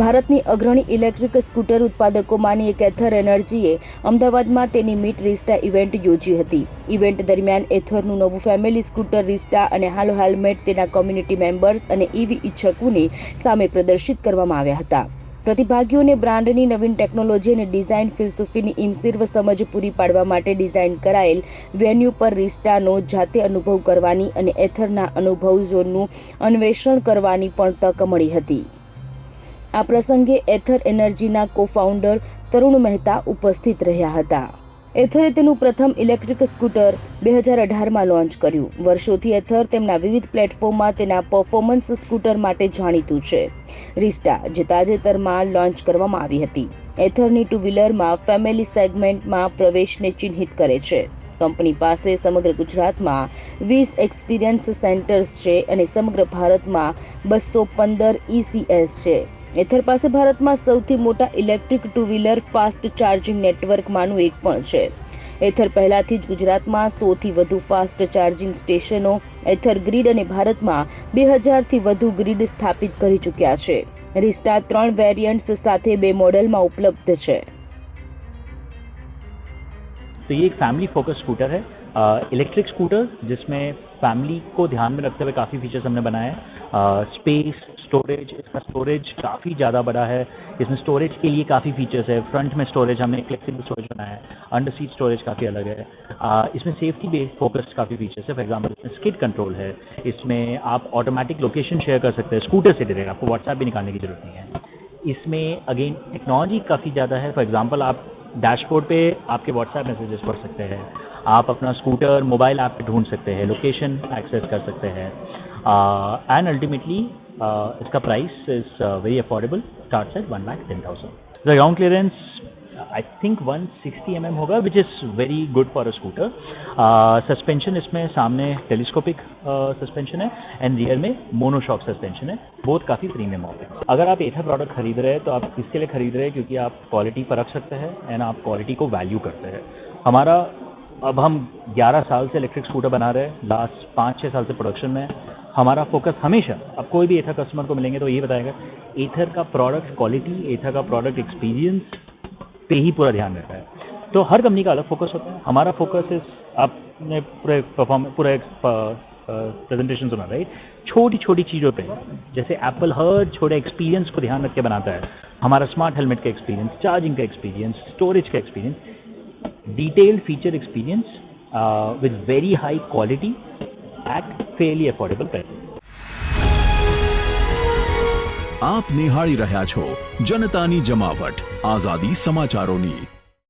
ભારતની અગ્રણી electric scooter ઉત્પાદકોમાંની એક એથર એનર્જીએ અમદાવાદમાં તેની મીટ રિસ્ટા ઇવેન્ટ યોજી હતી ઇવેન્ટ દરમિયાન એથરનું નવું ફેમિલી સ્કૂટર રિસ્ટા અને હાલ હેલ્મેટ તેના કોમ્યુનિટી મેમ્બર્સ અને ઈવી ઇચ્છકોને સામે પ્રદર્શિત કરવામાં આવ્યા હતા પ્રતિભાગીઓને બ્રાન્ડની નવીન ટેકનોલોજી અને ડિઝાઇન ફિલસૂફીની ઇમસીર્વ સમજ પૂરી પાડવા માટે ડિઝાઇન કરાયેલ વેન્યુ પર રિસ્ટાનો જાતે અનુભવ કરવાની અને એથરના અનુભવ ઝોનનું અન્વેષણ કરવાની પણ તક મળી હતી આ પ્રસંગે એથર એનર્જીના કોફાઉન્ડર તરુણ મહેતા ઉપસ્થિત રહ્યા હતા એથરે તેનું પ્રથમ ઇલેક્ટ્રિક સ્કૂટર બે હજાર અઢારમાં લોન્ચ કર્યું વર્ષોથી એથર તેમના વિવિધ પ્લેટફોર્મમાં તેના પરફોર્મન્સ સ્કૂટર માટે જાણીતું છે રિસ્ટા જે તાજેતરમાં લોન્ચ કરવામાં આવી હતી એથરની ટુ વ્હીલરમાં ફેમિલી સેગમેન્ટમાં પ્રવેશને ચિહ્નિત કરે છે કંપની પાસે સમગ્ર ગુજરાતમાં વીસ એક્સપિરિયન્સ સેન્ટર્સ છે અને સમગ્ર ભારતમાં બસો પંદર ઇસીએસ છે એથર પાસે ભારતમાં સૌથી મોટા electric two wheeler fast charging નેટવર્કમાંનું એક પણ છે એથર પહેલાથી જ ગુજરાતમાં સોથી વધુ ફાસ્ટ ચાર્જિંગ સ્ટેશનો એથર ગ્રીડ અને ભારતમાં બે હજારથી વધુ ગ્રીડ સ્થાપિત કરી ચૂક્યા છે રિસ્ટા ત્રણ વેરિયન્ટ્સ સાથે બે મોડલમાં ઉપલબ્ધ છે તો ये एक फैमिली फोकस स्कूटर है इलेक्ट्रिक स्कूटर जिसमें फैमिली को ध्यान में रखते કાફી काफ़ी फीचर्स हमने સ્પેસ स्टोरेज इसका स्टोरेज काफ़ी ज़्यादा बड़ा है इसमें स्टोरेज के लिए काफ़ी फीचर्स है फ्रंट में स्टोरेज हमने फ्लेक्सिबल स्टोरेज बनाया है अंडर सीट स्टोरेज काफ़ी अलग है आ, इसमें सेफ्टी बेस्ड फोकस्ड काफ़ी फीचर्स है फॉर एग्जाम्पल इसमें स्किड कंट्रोल है इसमें आप ऑटोमेटिक लोकेशन शेयर कर सकते हैं स्कूटर से डिरेक्ट आपको व्हाट्सएप भी निकालने की ज़रूरत नहीं है इसमें अगेन टेक्नोलॉजी काफ़ी ज़्यादा है फॉर एग्जाम्पल आप डैशबोर्ड पे आपके व्हाट्सएप मैसेजेस पढ़ सकते हैं आप अपना स्कूटर मोबाइल ऐप पे ढूंढ सकते हैं लोकेशन एक्सेस कर सकते हैं एंड अल्टीमेटली Uh, इसका price is very affordable start at one lakh ten thousand the ground clearance I think 160 sixty mm होगा which is very good for a scooter suspension इसमें सामने टेलीस्कोपिक सस्पेंशन uh, है and rear में monoshock suspension है बहुत काफ़ी premium of है अगर आप एथा प्रोडक्ट खरीद रहे हैं तो आप इसके लिए खरीद रहे हैं क्योंकि आप क्वालिटी पर रख सकते हैं एंड आप क्वालिटी को वैल्यू करते हैं हमारा अब हम 11 साल से इलेक्ट्रिक स्कूटर बना रहे हैं लास्ट पाँच छः साल से प्रोडक्शन में है हमारा फोकस हमेशा अब कोई भी एथा कस्टमर को मिलेंगे तो ये बताएगा एथर का प्रोडक्ट क्वालिटी एथर का प्रोडक्ट एक्सपीरियंस पे ही पूरा ध्यान रहता है तो हर कंपनी का अलग फोकस होता है हमारा फोकस इस आपने पूरे परफॉर्म पूरा प्रेजेंटेशन सुना राइट छोटी छोटी चीज़ों पे जैसे एप्पल हर छोटे एक्सपीरियंस को ध्यान रख के बनाता है हमारा स्मार्ट हेलमेट का एक्सपीरियंस चार्जिंग का एक्सपीरियंस स्टोरेज का experience detailed feature experience with very high quality एक फेलिएबल प्रेजेंट आप निहाड़ी રહ્યા છો જનતાની જમાવટ આઝાદી સમાચારોની